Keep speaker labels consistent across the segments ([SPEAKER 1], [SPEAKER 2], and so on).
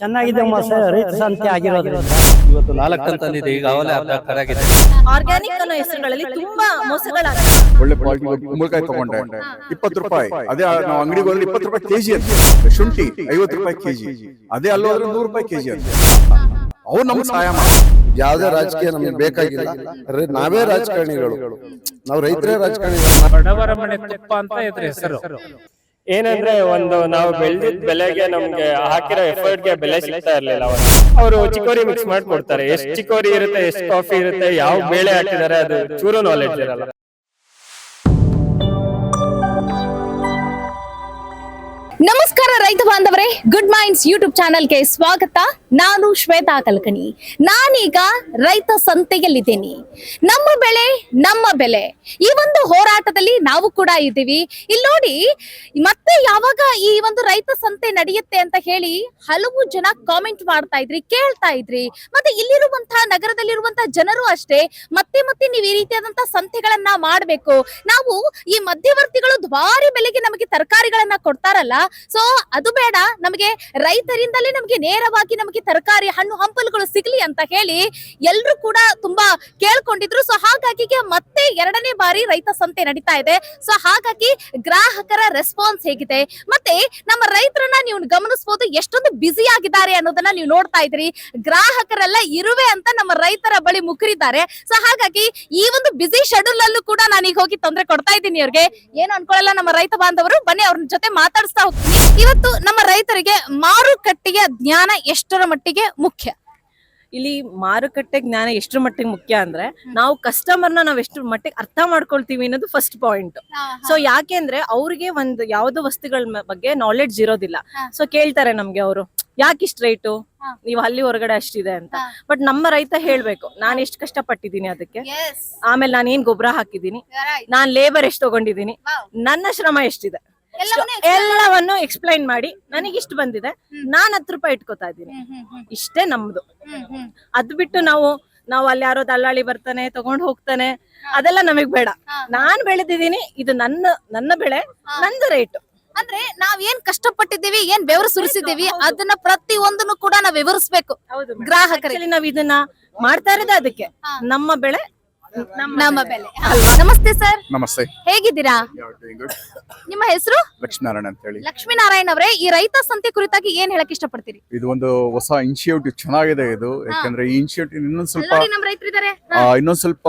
[SPEAKER 1] ಚೆನ್ನಾಗಿದೆ ಸರ್ ರೈತ ಸಂತೆ ಆಗಿರೋದ್ರಿಂದ.
[SPEAKER 2] ಇವತ್ತು ನಾಲ್ಕು ಟನ್ ತಂದಿದೆ ಈಗ ಅವಲೇ ಅರ್ಧ ಕರಾಗಿದೆ
[SPEAKER 3] ಆರ್ಗ್ಯಾನಿಕ್ ಅನ್ನೋ ಹೆಸರುಗಳಲ್ಲಿ ತುಂಬಾ ಮೋಸಗಳಾಗ್ತವೆ
[SPEAKER 4] ಒಳ್ಳೆ ಕ್ವಾಲಿಟಿ ಕುಂಬಳಕಾಯಿ ತಗೊಂಡೆ. ಇಪ್ಪತ್ತು ರೂಪಾಯಿ. ಅದೇ ನಾವು ಅಂಗಡಿಗೆ ಹೋದ್ರೆ ಇಪ್ಪತ್ತು ರೂಪಾಯಿ ಕೆಜಿ ಅಂತ. ಶುಂಠಿ ಐವತ್ತು ರೂಪಾಯಿ ಕೆಜಿ. ಅದೇ ಅಲ್ಲೋದ್ರೆ ನೂರು ರೂಪಾಯಿ ಕೆಜಿ ಅಂತ. ಅವ್ರು ನಮ್ಗೆ ಸಹಾಯ ಮಾಡಿ
[SPEAKER 5] ಯಾವುದೇ ರಾಜಕೀಯ ನಮಗೆ ಬೇಕಾಗಿಲ್ಲ. ನಾವೇ ರಾಜಕಾರಣಿಗಳು. ನಾವು ರೈತರೇ ರಾಜಕಾರಣಿಗಳು.
[SPEAKER 6] ಬಡವರ ಮನೆ ತುಪ್ಪ ಅಂತ ಇದ್ರ ಹೆಸರು. ಏನಂದ್ರೆ ಒಂದು ನಾವು ಬೆಳೆದಿದ್ ಬೆಲೆಗೆ ನಮ್ಗೆ ಹಾಕಿರೋ ಎಫರ್ಟ್ಗೆ ಬೆಲೆ ಸಿಗ್ತಾ ಇರ್ಲಿಲ್ಲ ಅವರು ಚಿಕೋರಿ ಮಿಕ್ಸ್ ಮಾಡ್ಕೊಡ್ತಾರೆ. ಎಷ್ಟು ಚಿಕೋರಿ ಇರುತ್ತೆ ಎಷ್ಟು ಕಾಫಿ ಇರುತ್ತೆ ಯಾವ ಬೇಳೆ ಹಾಕಿದ್ದಾರೆ ಅದು ಚೂರು ನಾಲೆಡ್ಜ್ ಇರಲ್ಲ.
[SPEAKER 7] ನಮಸ್ಕಾರ ರೈತ ಬಾಂಧವರೇ ಗುಡ್ ಮೈಂಡ್ಸ್ ಯೂಟ್ಯೂಬ್ ಚಾನೆಲ್ಗೆ ಸ್ವಾಗತ. ನಾನು ಶ್ವೇತಾ ಕಲ್ಕಣಿ. ನಾನೀಗ ರೈತ ಸಂತೆಯಲ್ಲಿದ್ದೇನೆ. ನಮ್ಮ ಬೆಳೆ, ನಮ್ಮ ಬೆಲೆ. ಈ ಒಂದು ಹೋರಾಟದಲ್ಲಿ ನಾವು ಕೂಡ ಇದ್ದೀವಿ. ಇಲ್ಲಿ ನೋಡಿ, ಮತ್ತೆ ಯಾವಾಗ ಈ ಒಂದು ರೈತ ಸಂತೆ ನಡೆಯುತ್ತೆ ಅಂತ ಹೇಳಿ ಹಲವು ಜನ ಕಾಮೆಂಟ್ ಮಾಡ್ತಾ ಇದ್ರಿ, ಕೇಳ್ತಾ ಇದ್ರಿ. ಮತ್ತೆ ಇಲ್ಲಿರುವಂತಹ ನಗರದಲ್ಲಿರುವಂತಹ ಜನರು ಅಷ್ಟೇ, ಮತ್ತೆ ಮತ್ತೆ ನೀವು ಈ ರೀತಿಯಾದಂತಹ ಸಂತೆಗಳನ್ನ ಮಾಡಬೇಕು. ನಾವು ಈ ಮಧ್ಯವರ್ತಿಗಳು ದ್ವಾರಿ ಬೆಲೆಗೆ ನಮಗೆ ತರಕಾರಿಗಳನ್ನ ಕೊಡ್ತಾರಲ್ಲ ಸೊ ಅದು ಬೇಡ. ನಮಗೆ ರೈತರಿಂದಲೇ ನಮಗೆ ನೇರವಾಗಿ ನಮಗೆ ತರಕಾರಿ, ಹಣ್ಣು, ಹಂಪಲುಗಳು ಸಿಗ್ಲಿ ಅಂತ ಹೇಳಿ ಎಲ್ರು ಕೂಡ ತುಂಬಾ ಕೇಳ್ಕೊಂಡಿದ್ರು. ಸೊ ಹಾಗಾಗಿ ಮತ್ತೆ ಎರಡನೇ ಬಾರಿ ರೈತ ಸಂತೆ ನಡೀತಾ ಇದೆ. ಸೊ ಹಾಗಾಗಿ ಗ್ರಾಹಕರ ರೆಸ್ಪಾನ್ಸ್ ಹೇಗಿದೆ? ಮತ್ತೆ ನಮ್ಮ ರೈತರನ್ನ ನೀವು ಗಮನಿಸಬಹುದು ಎಷ್ಟೊಂದು ಬ್ಯುಸಿ ಆಗಿದ್ದಾರೆ ಅನ್ನೋದನ್ನ ನೀವು ನೋಡ್ತಾ ಇದ್ರಿ ಗ್ರಾಹಕರೆಲ್ಲ ಇರುವೆ ಅಂತ ನಮ್ಮ ರೈತರ ಬಳಿ ಮುಖರಿದ್ದಾರೆ. ಸೊ ಹಾಗಾಗಿ ಈ ಒಂದು ಬ್ಯುಸಿ ಶೆಡ್ಯೂಲ್ ಅಲ್ಲೂ ಕೂಡ ನಾನು ಈಗ ಹೋಗಿ ತೊಂದರೆ ಕೊಡ್ತಾ ಇದ್ದೀನಿ ಅವ್ರಿಗೆ. ಏನು ಅನ್ಕೊಳ್ಳಲ್ಲ ನಮ್ಮ ರೈತ ಬಾಂಧವರು. ಬನ್ನಿ ಅವ್ರ ಜೊತೆ ಮಾತಾಡಿಸ್ತಾ ಇವತ್ತು ನಮ್ಮ ರೈತರಿಗೆ ಮಾರುಕಟ್ಟೆಯ ಜ್ಞಾನ ಎಷ್ಟರ ಮಟ್ಟಿಗೆ ಮುಖ್ಯ?
[SPEAKER 3] ಇಲ್ಲಿ ಮಾರುಕಟ್ಟೆ ಜ್ಞಾನ ಎಷ್ಟರ ಮಟ್ಟಿಗೆ ಮುಖ್ಯ ಅಂದ್ರೆ ನಾವು ಕಸ್ಟಮರ್ನ ನಾವ್ ಎಷ್ಟು ಮಟ್ಟಿಗೆ ಅರ್ಥ ಮಾಡ್ಕೊಳ್ತೀವಿ ಅನ್ನೋದು ಫಸ್ಟ್ ಪಾಯಿಂಟ್ ಸೊ ಯಾಕೆಂದ್ರೆ ಅವ್ರಿಗೆ ಒಂದು ಯಾವ್ದೋ ವಸ್ತುಗಳ ಬಗ್ಗೆ ನಾಲೆಡ್ಜ್ ಇರೋದಿಲ್ಲ. ಸೊ ಕೇಳ್ತಾರೆ ನಮ್ಗೆ ಅವರು ಯಾಕೆ ಇಷ್ಟ ರೇಟು. ನೀವು ಅಲ್ಲಿ ಹೊರಗಡೆ ಅಷ್ಟಿದೆ ಅಂತ. ಬಟ್ ನಮ್ಮ ರೈತ ಹೇಳ್ಬೇಕು ನಾನ್ ಎಷ್ಟು ಕಷ್ಟ ಪಟ್ಟಿದ್ದೀನಿ ಅದಕ್ಕೆ ಆಮೇಲೆ ನಾನು ಏನ್ ಗೊಬ್ಬರ ಹಾಕಿದ್ದೀನಿ? ನಾನ್ ಲೇಬರ್ ಎಷ್ಟು ತಗೊಂಡಿದ್ದೀನಿ? ನನ್ನ ಶ್ರಮ ಎಷ್ಟಿದೆ?
[SPEAKER 7] ಎಲ್ಲವನ್ನೂ
[SPEAKER 3] ಎಕ್ಸ್ಪ್ಲೈನ್ ಮಾಡಿ. ನನಗೆ ಇಷ್ಟು ಬಂದಿದೆ. ನಾನ್ ಹತ್ತು ರೂಪಾಯಿ ಇಟ್ಕೋತಾ ಇದ್ದೀನಿ. ಇಷ್ಟೇ ನಮ್ದು. ಅದ್ ಬಿಟ್ಟು ನಾವು ನಾವು ಅಲ್ಲಿ ಯಾರೋ ದಲ್ಲಾಳಿ ಬರ್ತಾನೆ ತಗೊಂಡ್ ಹೋಗ್ತಾನೆ ಅದೆಲ್ಲ ನಮಗ್ ಬೇಡ. ನಾನ್ ಬೆಳೆದಿದ್ದೀನಿ ಇದು ನನ್ನ ನನ್ನ ಬೆಳೆ ನಂದು ರೇಟ್
[SPEAKER 7] ಅಂದ್ರೆ ನಾವ್ ಏನ್ ಕಷ್ಟಪಟ್ಟಿದ್ದೀವಿ ಏನ್ ಬೆವರು ಸುರಿಸಿದೀವಿ ಅದನ್ನ ಪ್ರತಿ ಒಂದನ್ನು ಕೂಡ ನಾವ್ ವಿವರಿಸ್ಬೇಕು. ಗ್ರಾಹಕರಿಗೆ.
[SPEAKER 3] ನಾವ್ ಇದನ್ನ ಮಾಡ್ತಾ ಇರೋದೇ ಅದಕ್ಕೆ. ನಮ್ಮ ಬೆಳೆ
[SPEAKER 7] ನಮ್ಮ ಬೆಲೆ. ನಮಸ್ತೆ ಸರ್.
[SPEAKER 4] ನಮಸ್ತೆ.
[SPEAKER 7] ಹೇಗಿದ್ದೀರಾ? ನಿಮ್ಮ ಹೆಸರು?
[SPEAKER 4] ಲಕ್ಷ್ಮೀನಾರಾಯಣ ಅಂತ ಹೇಳಿ
[SPEAKER 7] ಲಕ್ಷ್ಮೀನಾರಾಯಣ್ ಅವರೇ ಈ ರೈತ ಸಂತೆ ಕುರಿತಾಗಿ ಏನ್ ಹೇಳಕ್ ಇಷ್ಟಪಡ್ತೀರಿ?
[SPEAKER 4] ಇದು ಒಂದು ಹೊಸ ಇನಿಷಿಯೇಟಿವ್ ಚೆನ್ನಾಗಿದೆ ಇದು. ಯಾಕಂದ್ರೆ ಈ ಇನಿಷಿಯೇಟಿವ್ ಇನ್ನೊಂದ್ ಸ್ವಲ್ಪ
[SPEAKER 7] ನಮ್ಮ ರೈತರಿದ್ದಾರೆ.
[SPEAKER 4] ಆ, ಇನ್ನೊಂದ್ ಸ್ವಲ್ಪ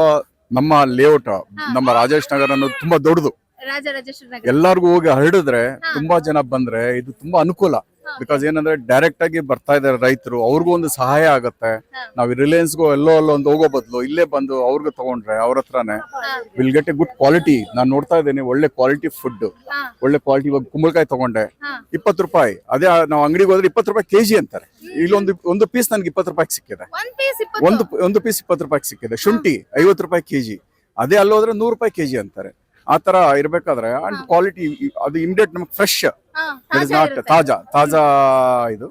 [SPEAKER 4] ನಮ್ಮ ಲೇಔಟ್ ನಮ್ಮ ರಾಜೇಶ್ ನಗರ್ ಅನ್ನೋದು ತುಂಬಾ ದೊಡ್ಡದು.
[SPEAKER 7] ರಾಜರಾಜೇಶ್ವರ ನಗರ.
[SPEAKER 4] ಎಲ್ಲಾರ್ಗು ಹೋಗಿ ಹರಡಿದ್ರೆ ತುಂಬಾ ಜನ ಬಂದ್ರೆ ಇದು ತುಂಬಾ ಅನುಕೂಲ. ಬಿಕಾಸ್ ಏನಂದ್ರೆ ಡೈರೆಕ್ಟ್ ಆಗಿ ಬರ್ತಾ ಇದಾರೆ ರೈತರು ಅವ್ರಿಗೂ ಒಂದು ಸಹಾಯ ಆಗತ್ತೆ. ನಾವ್ ರಿಲಯನ್ಸ್ಗೂ ಎಲ್ಲೋ ಅಲ್ಲೋ ಒಂದು ಹೋಗೋ ಬದಲು ಇಲ್ಲೇ ಬಂದು ಅವ್ರಿಗೂ ತಗೊಂಡ್ರೆ ಅವ್ರ ಹತ್ರನೇ will get a good quality ನಾನ್ ನೋಡ್ತಾ ಇದ್ದೀನಿ ಒಳ್ಳೆ ಕ್ವಾಲಿಟಿ ಫುಡ್ ಒಳ್ಳೆ ಕ್ವಾಲಿಟಿ ಇವಾಗ ಕುಂಬಳಕಾಯಿ ತಗೊಂಡೆ. ಇಪ್ಪತ್ತು ರೂಪಾಯಿ. ಅದೇ ನಾವು ಅಂಗಡಿಗೆ ಹೋದ್ರೆ ಇಪ್ಪತ್ತು ರೂಪಾಯಿ ಕೆಜಿ ಅಂತಾರೆ. ಇಲ್ಲೊಂದು ಒಂದು ಪೀಸ್ ನನ್ಗೆ ಇಪ್ಪತ್ತು ರೂಪಾಯಿ ಸಿಕ್ಕಿದೆ.
[SPEAKER 7] ಒಂದು
[SPEAKER 4] ಒಂದು ಪೀಸ್ ಇಪ್ಪತ್ ರೂಪಾಯಿ ಸಿಕ್ಕಿದೆ. ಶುಂಠಿ ಐವತ್ತು ರೂಪಾಯಿ ಕೆಜಿ. ಅದೇ ಅಲ್ಲೋದ್ರೆ ನೂರು ರೂಪಾಯಿ ಕೆಜಿ ಅಂತಾರೆ. ಆ ತರ ಇರ್ಬೇಕಾದ್ರೆ ಅಂಡ್ ಕ್ವಾಲಿಟಿ ಅದು ಇಮಿಡಿಯೇಟ್ ನಮ್ಗೆ ಫ್ರೆಶ್ ನಾಟ್ ತಾಜಾ ತಾಜಾ ಇದು.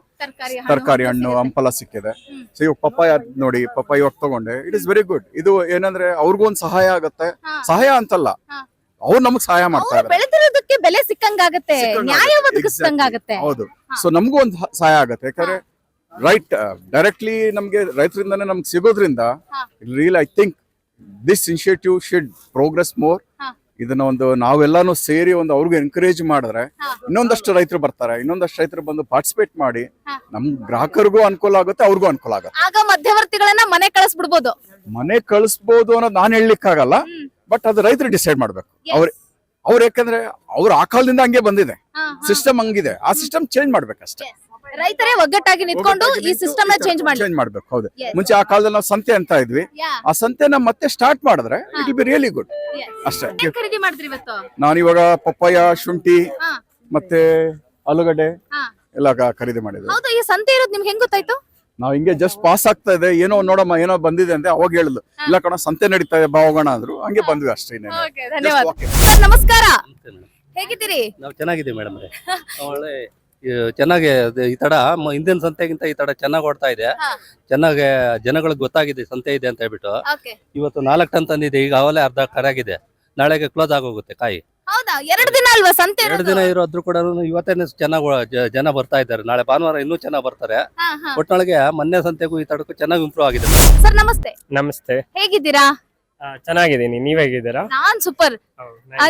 [SPEAKER 7] ತರಕಾರಿ
[SPEAKER 4] ಹಣ್ಣು ಹಂಪಲ ಸಿಕ್ಕಿದೆ. ಸೊ ಇವಾಗ ಪಪ್ಪಾಯ ನೋಡಿ ಪಪ್ಪಾಯ ಇವಾಗ ತಗೊಂಡೆ. ಇಟ್ ಇಸ್ ವೆರಿ ಗುಡ್ ಇದು ಏನಂದ್ರೆ ಅವ್ರಿಗೂ ಒಂದು ಸಹಾಯ ಆಗತ್ತೆ. ಸಹಾಯ ಅಂತಲ್ಲ. ಅವ್ರು ನಮಗ್ ಸಹಾಯ ಮಾಡ್ತಾರೆ
[SPEAKER 7] ಬೆಳೆದಿರೋದಕ್ಕೆ ಬೆಲೆ ಸಿಕ್ಕಂಗಾಗತ್ತೆ. ನ್ಯಾಯ. ಒದಗಿಸ್ದಂಗಾಗತ್ತೆ
[SPEAKER 4] ಹೌದು. ಸೊ ನಮಗೂ ಒಂದು ಸಹಾಯ ಆಗತ್ತೆ. ಯಾಕಂದ್ರೆ ರೈಟ್ ಡೈರೆಕ್ಟ್ಲಿ ನಮ್ಗೆ ರೈತರಿಂದಾನೇ ನಮ್ಗೆ ಸಿಗೋದ್ರಿಂದ real I think this initiative should progress more. ಇದನ್ನ ಒಂದು ನಾವೆಲ್ಲಾನು ಸೇರಿ ಒಂದು ಅವ್ರಿಗೂ ಎನ್ಕರೇಜ್ ಮಾಡಿದ್ರೆ. ಇನ್ನೊಂದಷ್ಟು ರೈತರು ಬರ್ತಾರೆ. ಇನ್ನೊಂದಷ್ಟು ರೈತರು ಬಂದು ಪಾರ್ಟಿಸಿಪೇಟ್ ಮಾಡಿ. ನಮ್ ಗ್ರಾಹಕರಿಗೂ ಅನುಕೂಲ ಆಗುತ್ತೆ ಅವ್ರಿಗೂ ಅನುಕೂಲ ಆಗುತ್ತೆ.
[SPEAKER 7] ಆಗ ಮಧ್ಯವರ್ತಿಗಳನ್ನ ಮನೆ ಕಳಿಸ್ಬಿಡ್ಬೋದು.
[SPEAKER 4] ಮನೆ ಕಳಿಸ್ಬೋದು ಅನ್ನೋದು ನಾನು ಹೇಳಲಿಕ್ಕಾಗಲ್ಲ ಬಟ್ ಅದು ರೈತರು ಡಿಸೈಡ್ ಮಾಡ್ಬೇಕು. ಅವ್ರ ಅವ್ರ ಯಾಕಂದ್ರೆ ಅವ್ರ ಆ ಕಾಲದಿಂದ ಹಂಗೆ ಬಂದಿದೆ. ಸಿಸ್ಟಮ್ ಹಂಗಿದೆ. ಆ ಸಿಸ್ಟಮ್ ಚೇಂಜ್ ಮಾಡ್ಬೇಕಷ್ಟೇ.
[SPEAKER 7] ರೈತರೇ ಒಗ್ಗಟ್ಟಾಗಿ ನಿಂತ್ಕೊಂಡು ಈ ಸಿಸ್ಟಮ್ನ ಚೇಂಜ್ ಮಾಡಿ
[SPEAKER 4] ಚೇಂಜ್ ಮಾಡ್ಬೇಕು ಹೌದು. ಮುಂಚೆ ಆ ಕಾಲದಲ್ಲಿ ನಾವು ಸಂತೆ ಅಂತ ಇದ್ವಿ. ಆ ಸಂತೆನ ಮತ್ತೆ ಸ್ಟಾರ್ಟ್ ಮಾಡಿದ್ರೆ it will be really good ಅಷ್ಟೇ.
[SPEAKER 7] ಖರೀದಿ ಮಾಡಿದ್ರಿ ಇವತ್ತು?
[SPEAKER 4] ನಾನು ಇವಾಗ ಪಪ್ಪಾಯ ಶುಂಠಿ ಮತ್ತೆ ಆಲೂಗಡ್ಡೆ. ಎಲ್ಲ ಕ- ಖರೀದಿ ಮಾಡಿದ್ವಿ.
[SPEAKER 7] ಹೌದು ಈ ಸಂತೆ ಇರೋದು ನಿಮ್ಗೆ ಹೆಂಗ್ ಗೊತ್ತಾಯ್ತು?
[SPEAKER 4] ನಾವು ಹಿಂಗೆ ಜಸ್ಟ್ ಪಾಸ್ ಆಗ್ತಾ ಇದೆ. ಏನೋ ನೋಡಮ್ಮ ಏನೋ ಬಂದಿದೆ ಅಂತ ಅವಾಗ ಹೇಳಿದ್ಲು. ಇಲ್ಲ ಕಣ ಸಂತೆ ನಡೀತಾ ಇದೆ ಬಾ ಹೋಗೋಣ ಅಂದ್ರು. ಹಂಗೆ ಬಂದ್ವಿ ಅಷ್ಟೇ ಇನ್ನೇನು.
[SPEAKER 7] ಧನ್ಯವಾದ. ನಮಸ್ಕಾರ. ಹೇಗಿದ್ದೀರಿ?
[SPEAKER 2] ನಾವು ಚೆನ್ನಾಗಿದ್ದೀವಿ ಮೇಡಮ್ ಒಳ್ಳೆ ಚೆನ್ನಾಗಿ ಈ ತಡ ಹಿಂದಿನ ಸಂತೆಗಿಂತ ಈ ತಡ ಚೆನ್ನಾಗಿ ಓಡ್ತಾ ಇದೆ. ಚೆನ್ನಾಗಿ ಜನಗಳಿಗೆ ಗೊತ್ತಾಗಿದೆ ಸಂತೆ ಇದೆ ಅಂತ ಹೇಳ್ಬಿಟ್ಟು.
[SPEAKER 7] ಓಕೆ.
[SPEAKER 2] ಇವತ್ತು ನಾಲ್ಕು ಟನ್ ತಂದಿದೆ ಈಗ ಅವಲೇ ಅರ್ಧ ಕರಾಗಿದೆ ನಾಳೆಗೆ ಕ್ಲೋಸ್ ಆಗೋಗುತ್ತೆ ಕಾಯಿ.
[SPEAKER 7] ಹೌದಾ? ಎರಡು ದಿನ ಅಲ್ವಾ ಸಂತೆ
[SPEAKER 2] ಎರಡು ದಿನ ಇರೋದ್ರು ಕೂಡ ಇವತ್ತೇನೆ ಚೆನ್ನಾಗಿ ಜನ ಬರ್ತಾ ಇದ್ದಾರೆ. ನಾಳೆ ಭಾನುವಾರ ಇನ್ನೂ ಚೆನ್ನಾಗಿ ಬರ್ತಾರೆ. ಒಟ್ನೊಳಗೆ ಮೊನ್ನೆ ಸಂತೆಗೂ ಈ ತಡಕ್ಕೂ ಚೆನ್ನಾಗಿ ಇಂಪ್ರೂವ್ ಆಗಿದೆ.
[SPEAKER 7] ಸರ್ ನಮಸ್ತೆ.
[SPEAKER 6] ನಮಸ್ತೆ.
[SPEAKER 7] ಹೇಗಿದ್ದೀರಾ?
[SPEAKER 6] ಚೆನ್ನಾಗಿದ್ದೀನಿ. ನೀವ್ ಹೇಗಿದ್ದೀರಾ?
[SPEAKER 7] ನಾನ್ ಸೂಪರ್.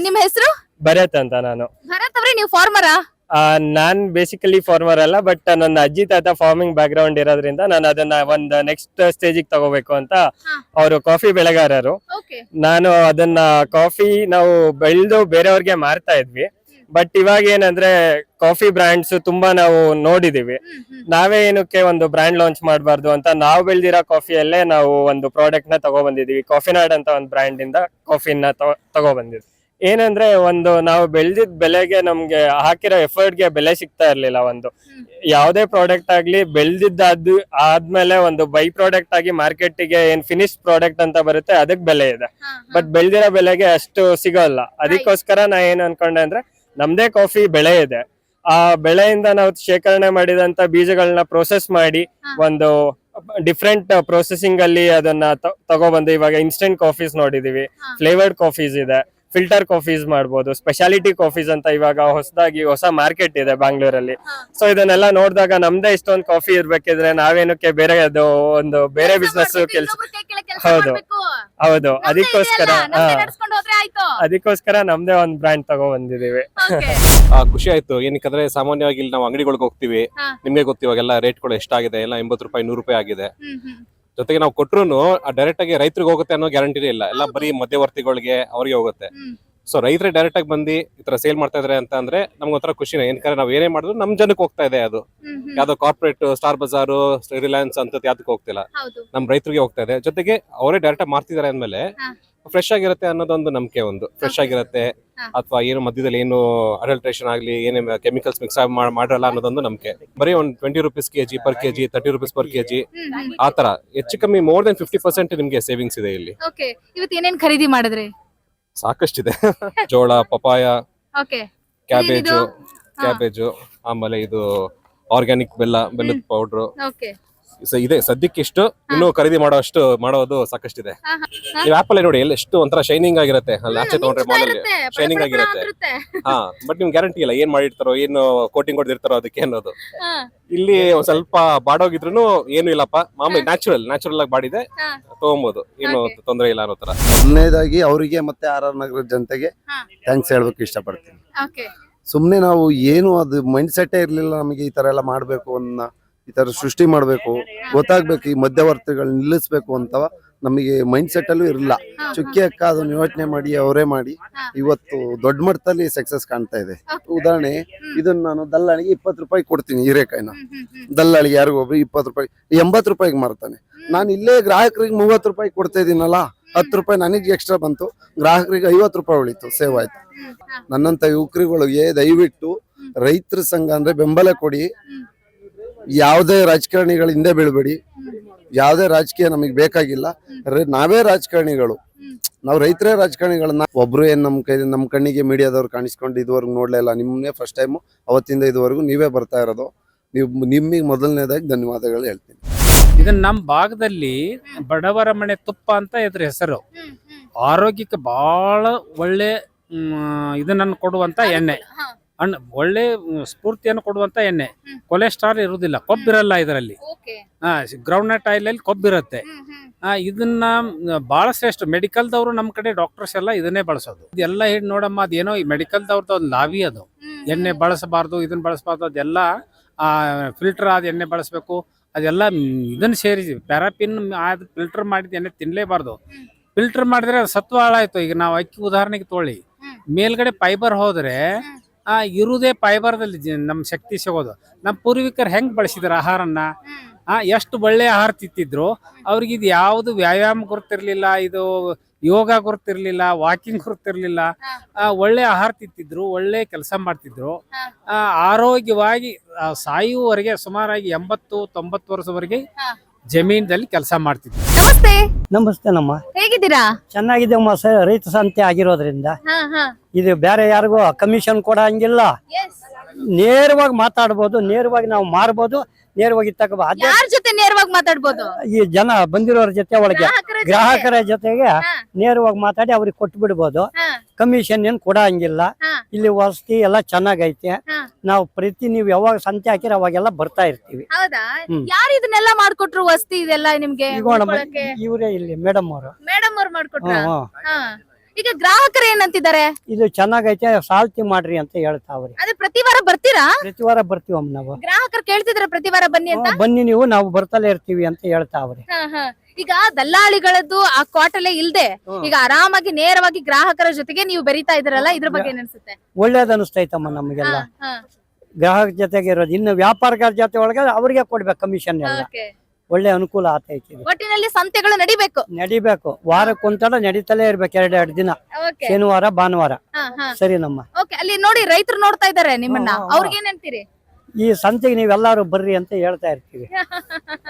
[SPEAKER 7] ನಿಮ್ಮ ಹೆಸರು?
[SPEAKER 6] ಭರತ್ ಅಂತ ನಾನು.
[SPEAKER 7] ಭರತ್ ಅವ್ರೆ ನೀವು ಫಾರ್ಮರಾ?
[SPEAKER 6] ಆ, ನಾನ್ ಬೇಸಿಕಲಿ ಫಾರ್ಮರ್ ಅಲ್ಲ ಬಟ್ ನನ್ನ ಅಜ್ಜಿ ತಾತ ಫಾರ್ಮಿಂಗ್ ಬ್ಯಾಕ್ ಗ್ರೌಂಡ್ ಇರೋದ್ರಿಂದ ನಾನು ಅದನ್ನ ಒಂದ್ ನೆಕ್ಸ್ಟ್ ಸ್ಟೇಜಿಗೆ ತಗೋಬೇಕು ಅಂತ. ಅವರು ಕಾಫಿ ಬೆಳೆಗಾರರು. ನಾನು ಅದನ್ನ ಕಾಫಿ ನಾವು ಬೆಳೆದು ಬೇರೆಯವ್ರಿಗೆ ಮಾರ್ತಾ ಇದ್ವಿ. ಬಟ್ ಇವಾಗ ಏನಂದ್ರೆ ಕಾಫಿ ಬ್ರ್ಯಾಂಡ್ಸ್ ತುಂಬಾ ನಾವು ನೋಡಿದೀವಿ. ನಾವೇ ಏನಕ್ಕೆ ಒಂದು ಬ್ರ್ಯಾಂಡ್ ಲಾಂಚ್ ಮಾಡಬಾರ್ದು ಅಂತ ನಾವು ಬೆಳೆದಿರೋ ಕಾಫಿಯಲ್ಲೇ ನಾವು ಒಂದು ಪ್ರಾಡಕ್ಟ್ನ ತಗೋ ಬಂದಿದೀವಿ ಕಾಫಿನಾಡ್ ಅಂತ ಒಂದು ಬ್ರ್ಯಾಂಡ್ ಇಂದ ಕಾಫಿನ ತಗೋ ಬಂದಿದ್ವಿ ಏನಂದ್ರೆ ಒಂದು ನಾವು ಬೆಳ್ದಿದ್ ಬೆಲೆಗೆ ನಮ್ಗೆ ಹಾಕಿರೋ ಎಫರ್ಟ್ಗೆ ಬೆಲೆ ಸಿಗ್ತಾ ಇರ್ಲಿಲ್ಲ ಒಂದು. ಯಾವುದೇ ಪ್ರಾಡಕ್ಟ್ ಆಗ್ಲಿ ಬೆಳ್ದಿದ್ದಾದ್ದು ಆದ್ಮೇಲೆ ಒಂದು ಬೈ ಪ್ರಾಡಕ್ಟ್ ಆಗಿ ಮಾರ್ಕೆಟಿಗೆ ಏನ್ ಫಿನಿಶ್ ಪ್ರಾಡಕ್ಟ್ ಅಂತ ಬರುತ್ತೆ ಅದಕ್ ಬೆಲೆ ಇದೆ. ಬಟ್ ಬೆಳ್ದಿರೋ ಬೆಲೆಗೆ ಅಷ್ಟು ಸಿಗೋಲ್ಲ. ಅದಕ್ಕೋಸ್ಕರ ನಾ ಏನ್ ಅನ್ಕೊಂಡೆ ಅಂದ್ರೆ ನಮ್ದೇ ಕಾಫಿ ಬೆಳೆ ಇದೆ. ಆ ಬೆಳೆಯಿಂದ ನಾವು ಶೇಖರಣೆ ಮಾಡಿದಂತ ಬೀಜಗಳನ್ನ ಪ್ರೋಸೆಸ್ ಮಾಡಿ ಒಂದು ಡಿಫ್ರೆಂಟ್ ಪ್ರೊಸೆಸಿಂಗ್ ಅಲ್ಲಿ ಅದನ್ನ ತಗೊಬಂದು ಇವಾಗ ಇನ್ಸ್ಟೆಂಟ್ ಕಾಫೀಸ್ ನೋಡಿದೀವಿ. ಫ್ಲೇವರ್ಡ್ ಕಾಫೀಸ್ ಇದೆ. ಫಿಲ್ಟರ್ ಕಾಫೀಸ್ ಮಾಡ್ಬೋದು ಸ್ಪೆಷಾಲಿಟಿ ಕಾಫೀಸ್ ಅಂತ ಇವಾಗ ಹೊಸದಾಗಿ ಹೊಸ ಮಾರ್ಕೆಟ್ ಇದೆ ಬ್ಯಾಂಗ್ಳೂರಲ್ಲಿ ಸೊ ಇದನ್ನೆಲ್ಲ ನೋಡಿದಾಗ ನಮ್ದೇ ಇಷ್ಟೊಂದು ಕಾಫಿ ಇರ್ಬೇಕಿದ್ರೆ ನಾವೇನಕ್ಕೆ ಬೇರೆ ಅದು ಒಂದು ಬೇರೆ ಬಿಸ್ನೆಸ್ ಕೆಲ್ಸ ಹೌದು. ಹೌದು. ಅದಕ್ಕೋಸ್ಕರ ಹಾ. ಅದಕ್ಕೋಸ್ಕರ ನಮ್ದೇ ಒಂದ್ ಬ್ರ್ಯಾಂಡ್ ತಗೋ ಬಂದಿದೀವಿ
[SPEAKER 8] ಆ, ಖುಷಿ ಆಯ್ತು. ಏನಕ್ಕಂದ್ರೆ ಸಾಮಾನ್ಯವಾಗಿ ಇಲ್ಲಿ ನಾವು ಅಂಗಡಿಗಳಿಗೆ ಹೋಗ್ತೀವಿ. ನಿಮ್ಗೆ ಗೊತ್ತಿವಾಗೆಲ್ಲ ರೇಟ್ಗಳು ಎಷ್ಟಾಗಿದೆ? ಎಲ್ಲ ಎಂಬತ್ತು ರೂಪಾಯಿ ನೂರು ರೂಪಾಯಿ ಆಗಿದೆ. ಜೊತೆಗೆ ನಾವು ಕೊಟ್ರು ಡೈರೆಕ್ಟ್ ಆಗಿ ರೈತರಿಗೆ ಹೋಗುತ್ತೆ ಅನ್ನೋ ಗ್ಯಾರಂಟಿ ಇಲ್ಲ. ಎಲ್ಲ ಬರೀ ಮಧ್ಯವರ್ತಿಗಳಿಗೆ ಅವ್ರಿಗೆ ಹೋಗುತ್ತೆ. ಸೊ ರೈತರೇ ಡೈರೆಕ್ಟ್ ಆಗಿ ಬಂದು ಈ ತರ ಸೇಲ್ ಮಾಡ್ತಾ ಇದ್ರೆ ಅಂತ ಅಂದ್ರೆ ನಮ್ಗೆ ಒಂಥರ ಖುಷಿನೇ. ಏನಕ್ಕೆ ನಾವು ಏನೇ ಮಾಡಿದ್ರು ನಮ್ ಜನಕ್ಕೆ ಹೋಗ್ತಾ ಇದೆ ಅದು. ಯಾವ್ದೋ ಕಾರ್ಪೊರೇಟ್ ಸ್ಟಾರ್ ಬಜಾರು ರಿಲಯನ್ಸ್ ಅಂತ ಯಾವ್ದಕ್ಕೆ ಹೋಗ್ತಿಲ್ಲ. ನಮ್ ರೈತರಿಗೆ ಹೋಗ್ತಾ ಇದೆ. ಜೊತೆಗೆ ಅವರೇ ಡೈರೆಕ್ಟ್ ಆಗಿ ಮಾರ್ತಿದಾರೆ ಅಂದ್ಮೇಲೆ ಫ್ರೆಶ್ ಆಗಿರುತ್ತೆ ಅನ್ನೋದೊಂದು ನಂಬಿಕೆ ಒಂದು. ಫ್ರೆಶ್ ಆಗಿರುತ್ತೆ. ಅಥವಾ ಏನು ಮಧ್ಯದಲ್ಲಿ ಏನು ಅಡಲ್ಟ್ರೇಷನ್ ಆಗಲಿ ಏನೇ ಕೆಮಿಕಲ್ಸ್ ಮಿಕ್ಸ್ ಮಾಡಿರಲ್ಲ ಅನ್ನೋದೊಂದು ನಂಬಿಕೆ. ಬರೀ ಒಂದು twenty rupees KG per KG thirty rupees per KG ಆ ತರ. ಹೆಚ್ಚು ಕಮ್ಮಿ ಮೋರ್ ದನ್ ಫಿಫ್ಟಿ ಪರ್ಸೆಂಟ್ ನಿಮ್ಗೆ ಸೇವಿಂಗ್ಸ್ ಇದೆ ಇಲ್ಲಿ.
[SPEAKER 7] ಓಕೆ ಇವತ್ತು ಏನೇನ್ ಖರೀದಿ ಮಾಡಿದ್ರಿ?
[SPEAKER 8] ಸಾಕಷ್ಟಿದೆ. ಜೋಳ ಪಪಾಯ
[SPEAKER 7] ಓಕೆ
[SPEAKER 8] ಕ್ಯಾಬೇಜು. ಕ್ಯಾಬೇಜು ಆಮೇಲೆ ಇದು ಆರ್ಗ್ಯಾನಿಕ್ ಬೆಲ್ಲ ಬೆಲ್ಲದ ಪೌಡ್ರು
[SPEAKER 7] ಓಕೆ
[SPEAKER 8] ಇದೆ. ಸದ್ಯಕ್ಕೆ ಇಷ್ಟು. ಇನ್ನು ಖರೀದಿ ಮಾಡೋ ಅಷ್ಟು ಮಾಡೋದು ಸಾಕಷ್ಟಿದೆ ನೀವು ಆಪಲ್ ನೋಡಿ ಎಲ್ಲ ಎಷ್ಟು ಒಂಥರ ಶೈನಿಂಗ್ ಆಗಿರುತ್ತೆ. ಅಲ್ಲಿ ಆಚೆ ತಗೊಂಡ್ರೆ ಮಾಲ್ ಶೈನಿಂಗ್ ಆಗಿರುತ್ತೆ. ಹಾ ಬಟ್ ನಿಮ್ಗೆ ಗ್ಯಾರಂಟಿ ಇಲ್ಲ. ಏನ್ ಮಾಡಿರ್ತಾರೋ ಏನು ಕೋಟಿಂಗ್ ಹೊಡೆದಿರ್ತಾರೋ ಅದಕ್ಕೆ ಅನ್ನೋದು. ಇಲ್ಲಿ ಒಂದ್ ಸ್ವಲ್ಪ ಬಾಡೋಗಿದ್ರು ಏನು ಇಲ್ಲಪ್ಪ. ಮಾಮೂಲಿ ನ್ಯಾಚುರಲ್ ನ್ಯಾಚುರಲ್ ಆಗಿ ಬಾಡಿದೆ.
[SPEAKER 7] ಹಾ.
[SPEAKER 8] ತಗೊಬಹುದು ಏನು. ತೊಂದರೆ ಇಲ್ಲ ಅನ್ನೋ ತರ
[SPEAKER 5] ಮೊದಲನೇದಾಗಿ ಅವರಿಗೆ ಮತ್ತೆ ಆರ್ ಆರ್ ನಗರದ ಜನತೆಗೆ
[SPEAKER 7] ಹಾ.
[SPEAKER 5] ಥ್ಯಾಂಕ್ಸ್ ಹೇಳ್ಬೇಕು ಇಷ್ಟಪಡ್ತೀನಿ.
[SPEAKER 7] ಓಕೆ
[SPEAKER 5] ಸುಮ್ಮನೆ ನಾವು ಏನು ಅದು ಮೈಂಡ್ ಸೆಟ್ಟೇ ಇರಲಿಲ್ಲ ನಮಗೆ ಈ ತರ ಎಲ್ಲ ಮಾಡಬೇಕು ಅನ್ನ ಈ ಥರ ಸೃಷ್ಟಿ ಮಾಡಬೇಕು ಗೊತ್ತಾಗ್ಬೇಕು ಈ ಮಧ್ಯವರ್ತಿಗಳನ್ನ ನಿಲ್ಲಿಸ್ಬೇಕು ಅಂತ ನಮಗೆ ಮೈಂಡ್ ಸೆಟ್ ಅಲ್ಲೂ ಇರಲಿಲ್ಲ. ಚುಕ್ಕಿ ಅಕ್ಕ ಅದನ್ನ ಯೋಚನೆ ಮಾಡಿ ಅವರೇ ಮಾಡಿ ಇವತ್ತು ದೊಡ್ಡ ಮಟ್ಟದಲ್ಲಿ ಸಕ್ಸಸ್ ಕಾಣ್ತಾ ಇದೆ. ಉದಾಹರಣೆ ಇದನ್ನ ನಾನು ದಲ್ಲಾಳಿಗೆ ಇಪ್ಪತ್ತು ರೂಪಾಯಿ ಕೊಡ್ತೀನಿ ಹೀರೆಕಾಯಿನ. ದಲ್ಲಾಳಿಗೆ ಯಾರಿಗೂ ಒಬ್ರು ಇಪ್ಪತ್ತು ರೂಪಾಯಿ ಎಂಬತ್ತು ರೂಪಾಯಿಗೆ ಮಾರ್ತಾನೆ ನಾನು ಇಲ್ಲೇ ಗ್ರಾಹಕರಿಗೆ ಮೂವತ್ತು ರೂಪಾಯಿ ಕೊಡ್ತಾ ಇದ್ದೀನಲ್ಲ ಹತ್ತು ರೂಪಾಯಿ ನನಗೆ ಎಕ್ಸ್ಟ್ರಾ ಬಂತು ಗ್ರಾಹಕರಿಗೆ ಐವತ್ತು ರೂಪಾಯಿ ಉಳಿತು ಸೇವ್ ಆಯ್ತು. ನನ್ನಂತ ಯುವಕರುಗಳಿಗೆ ದಯವಿಟ್ಟು ರೈತರ ಸಂಘ ಅಂದ್ರೆ ಬೆಂಬಲ ಕೊಡಿ. ಯಾವುದೇ ರಾಜಕಾರಣಿಗಳ ಹಿಂದೆ ಬೀಳ್ಬೇಡಿ. ಯಾವುದೇ ರಾಜಕೀಯ ನಮಗೆ ಬೇಕಾಗಿಲ್ಲ. ನಾವೇ ರಾಜಕಾರಣಿಗಳು. ನಾವು ರೈತರೇ ರಾಜಕಾರಣಿಗಳನ್ನ. ಒಬ್ರು ಏನ್ ನಮ್ಮ ಕೈ ನಮ್ಮ ಕಣ್ಣಿಗೆ ಮೀಡಿಯಾದವ್ರು ಕಾಣಿಸ್ಕೊಂಡು ಇದುವರೆಗೂ ನೋಡ್ಲೇ ಇಲ್ಲ. ನಿಮ್ಮನ್ನೇ ಫಸ್ಟ್ ಟೈಮು ಅವತ್ತಿಂದ ಇದುವರೆಗೂ ನೀವೇ ಬರ್ತಾ ಇರೋದು. ನೀವು ನಿಮಗೆ ಮೊದಲನೇದಾಗಿ ಧನ್ಯವಾದಗಳು ಹೇಳ್ತೀನಿ.
[SPEAKER 9] ಇದನ್ನ ನಮ್ಮ ಭಾಗದಲ್ಲಿ ಬಡವರ ಮನೆ ತುಪ್ಪ ಅಂತ ಇದ್ರ ಹೆಸರು. ಆರೋಗ್ಯಕ್ಕೆ ಬಹಳ ಒಳ್ಳೆ ಇದನ್ನು ಇದನ್ನ ಕೊಡುವಂತ ಎಣ್ಣೆ. ಅಣ್ಣ ಒಳ್ಳೆ ಸ್ಫೂರ್ತಿಯನ್ನು ಕೊಡುವಂತ ಎಣ್ಣೆ. ಕೊಲೆಸ್ಟ್ರಾಲ್ ಇರುವುದಿಲ್ಲ ಕೊಬ್ಬಿರಲ್ಲ ಇದರಲ್ಲಿ. ಗ್ರೌಂಡ್ ನಟ್ ಆಯಿಲ್ ಅಲ್ಲಿ ಕೊಬ್ಬಿರುತ್ತೆ. ಇದನ್ನ ಬಹಳ ಶ್ರೇಷ್ಠ. ಮೆಡಿಕಲ್ ದವರು ನಮ್ಮ ಕಡೆ ಡಾಕ್ಟರ್ಸ್ ಎಲ್ಲ ಇದನ್ನೇ ಬಳಸೋದು. ಇದೆಲ್ಲ ಹೇಳಿ ನೋಡಮ್ಮ ಅದೇನೋ ಈ ಮೆಡಿಕಲ್ದವ್ರದ್ದು ಒಂದು ಲಾವಿ ಅದು. ಎಣ್ಣೆ ಬಳಸಬಾರ್ದು ಇದನ್ನ ಬಳಸಬಾರ್ದು ಅದೆಲ್ಲ ಫಿಲ್ಟರ್ ಆದ ಎಣ್ಣೆ ಬಳಸಬೇಕು. ಅದೆಲ್ಲ ಇದನ್ನ ಸೇರಿಸಿ ಪ್ಯಾರಾಪಿನ್ ಆದ ಫಿಲ್ಟರ್ ಮಾಡಿದ ಎಣ್ಣೆ ತಿನ್ಲೇಬಾರ್ದು. ಫಿಲ್ಟರ್ ಮಾಡಿದ್ರೆ ಅದು ಸತ್ವ ಹಾಳಾಯ್ತು ಈಗ ನಾವು ಅಕ್ಕಿ ಉದಾಹರಣೆಗೆ ತೊಗೊಳ್ಳಿ ಮೇಲ್ಗಡೆ ಫೈಬರ್ ಹೋದ್ರೆ ಇರುವುದೇ ಫೈಬರ್ದಲ್ಲಿ ನಮ್ಮ ಶಕ್ತಿ ಸಿಗೋದು. ನಮ್ಮ ಪೂರ್ವಿಕರು ಹೆಂಗೆ ಬಳಸಿದ್ರು ಆಹಾರನ್ನ? ಆ ಎಷ್ಟು ಒಳ್ಳೆ ಆಹಾರ ತಿತ್ತಿದ್ರು ಅವ್ರಿಗೆ ಇದು ಯಾವುದು ವ್ಯಾಯಾಮ ಗುರುತಿರ್ಲಿಲ್ಲ ಇದು ಯೋಗ ಗುರುತಿರ್ಲಿಲ್ಲ ವಾಕಿಂಗ್ ಗುರುತಿರ್ಲಿಲ್ಲ. ಆ, ಒಳ್ಳೆ ಆಹಾರ ತಿತ್ತಿದ್ರು ಒಳ್ಳೆ ಕೆಲಸ ಮಾಡ್ತಿದ್ರು. ಆ, ಆರೋಗ್ಯವಾಗಿ ಆ, ಸಾಯುವವರೆಗೆ ಸುಮಾರಾಗಿ ಎಂಬತ್ತು ತೊಂಬತ್ತು ವರ್ಷವರೆಗೆ ಜಮೀನದಲ್ಲಿ ಕೆಲಸ ಮಾಡ್ತಿದ್ರು.
[SPEAKER 7] ನಮಸ್ತೆ.
[SPEAKER 1] ನಮಸ್ತೆ ನಮ್ಮ
[SPEAKER 7] ಹೇಗಿದ್ದೀರಾ
[SPEAKER 1] ಚೆನ್ನಾಗಿದೆ ಅಮ್ಮ ರೈತ ಸಂತೆ ಆಗಿರೋದ್ರಿಂದ.
[SPEAKER 7] ಹಾ ಹಾ.
[SPEAKER 1] ಇದು ಬೇರೆ ಯಾರಿಗೂ ಕಮಿಷನ್ ಕೊಡಂಗಿಲ್ಲ. ನೇರವಾಗಿ ಮಾತಾಡ್ಬೋದು ನೇರವಾಗಿ ನಾವು ಮಾರ್ಬೋದು ನೇರವಾಗಿ ತಗೋಬಹುದು ಅದೇ
[SPEAKER 7] ಯಾರ ಜೊತೆ ನೇರವಾಗಿ ಮಾತಾಡ್ಬೋದು
[SPEAKER 1] ಈ ಜನ ಬಂದಿರೋರ ಜೊತೆ ಒಳಗೆ
[SPEAKER 7] ಗ್ರಾಹಕರ
[SPEAKER 1] ಜೊತೆಗೆ. ನೇರವಾಗಿ ಮಾತಾಡಿ ಅವ್ರಿಗೆ ಕೊಟ್ಟು ಬಿಡ್ಬೋದು. ಕಮಿಷನ್ ಏನ್ ಕೊಡಂಗಿಲ್ಲ
[SPEAKER 7] ಹಾ.
[SPEAKER 1] ಇಲ್ಲಿ ವಸತಿ ಎಲ್ಲ ಚೆನ್ನಾಗೈತೆ. ನಾವು ಪ್ರತಿ ನೀವು ಯಾವಾಗ ಸಂತೆ ಹಾಕಿರ ಅವಾಗೆಲ್ಲ ಬರ್ತಾ ಇರ್ತೀವಿ
[SPEAKER 7] ಹೌದಾ. ಯಾರು ಇದನ್ನೆಲ್ಲ ಮಾಡ್ಕೊಟ್ರು ವಸತಿ ಇದೆಲ್ಲ ನಿಮ್ಗೆ
[SPEAKER 1] ಇವರೇ ಇಲ್ಲಿ ಮೇಡಮ್ ಅವರು
[SPEAKER 7] ಮೇಡಮ್ ಅವ್ರು ಮಾಡ್ಕೊಟ್ರು. ಈಗ ಗ್ರಾಹಕರು ಏನಂತಿದ್ದಾರೆ?
[SPEAKER 1] ಇದು ಚೆನ್ನಾಗೈತೆ ಸಾಲ್ತಿ ಮಾಡ್ರಿ ಅಂತ ಹೇಳ್ತಾವ್ರಿ
[SPEAKER 7] ಅದೇ ಪ್ರತಿ ವಾರ ಬರ್ತೀರಾ?
[SPEAKER 1] ಪ್ರತಿ ವಾರ ಬರ್ತೀವಮ್ಮ ನಾವು.
[SPEAKER 7] ಗ್ರಾಹಕರು ಕೇಳ್ತಿದ್ರ ಪ್ರತಿ ವಾರ ಬನ್ನಿ ಅಂತ?
[SPEAKER 1] ಬನ್ನಿ ನೀವು ನಾವು ಬರ್ತಲೇ ಇರ್ತೀವಿ ಅಂತ ಹೇಳ್ತಾವ್ರಿ
[SPEAKER 7] ಹಾ, ಹಾ. ಈಗ ದಲ್ಲಾಳಿಗಳದ್ದು ಆ ಕ್ವಾಟಲೆ ಇಲ್ದೆ ಈಗ ಆರಾಮಾಗಿ ನೇರವಾಗಿ ಗ್ರಾಹಕರ ಜೊತೆಗೆ ನೀವು ಬೆರಿತಾ ಇದ್ರಲ್ಲ ಇದ್ರ ಬಗ್ಗೆ ಏನ್ ಅನ್ಸುತ್ತೆ
[SPEAKER 1] ಒಳ್ಳೇದ್ ಅನಿಸ್ತೈತಮ್ಮ ನಮಗೆಲ್ಲ.
[SPEAKER 7] ಹಾ, ಹಾ.
[SPEAKER 1] ಗ್ರಾಹಕ ಜೊತೆಗೆ ಇರೋದು. ಇನ್ನು ವ್ಯಾಪಾರಗಾರ ಜೊತೆ ಒಳಗೆ ಅವ್ರಿಗೆ ಕೊಡ್ಬೇಕು ಕಮಿಷನ್ ಎಲ್ಲ.
[SPEAKER 7] Okay.
[SPEAKER 1] ಒಳ್ಳೆ ಅನುಕೂಲ ಆತೈತಿ ಇದು.
[SPEAKER 7] ಒಟ್ಟಿನಲ್ಲಿ ಸಂತೆಗಳು ನಡಿಬೇಕು.
[SPEAKER 1] ನಡಿಬೇಕು. ವಾರಕ್ಕೊಂತಡ ನಡೀತಲೇ ಇರ್ಬೇಕು ಎರಡು ದಿನ.
[SPEAKER 7] ಓಕೆ
[SPEAKER 1] ಶನಿವಾರ ಭಾನುವಾರ.
[SPEAKER 7] ಹಾ, ಹಾ.
[SPEAKER 1] ಸರಿನಮ್ಮ
[SPEAKER 7] ಓಕೆ ಅಲ್ಲಿ ನೋಡಿ ರೈತರು ನೋಡ್ತಾ ಇದ್ದಾರೆ ನಿಮ್ಮನ್ನ. ಅವ್ರಿಗೆ ಏನ್
[SPEAKER 1] ಈ ಸಂತೆಗೆ ನೀವೆಲ್ಲಾರು ಬರ್ರಿ ಅಂತ ಹೇಳ್ತಾ ಇರ್ತೀವಿ.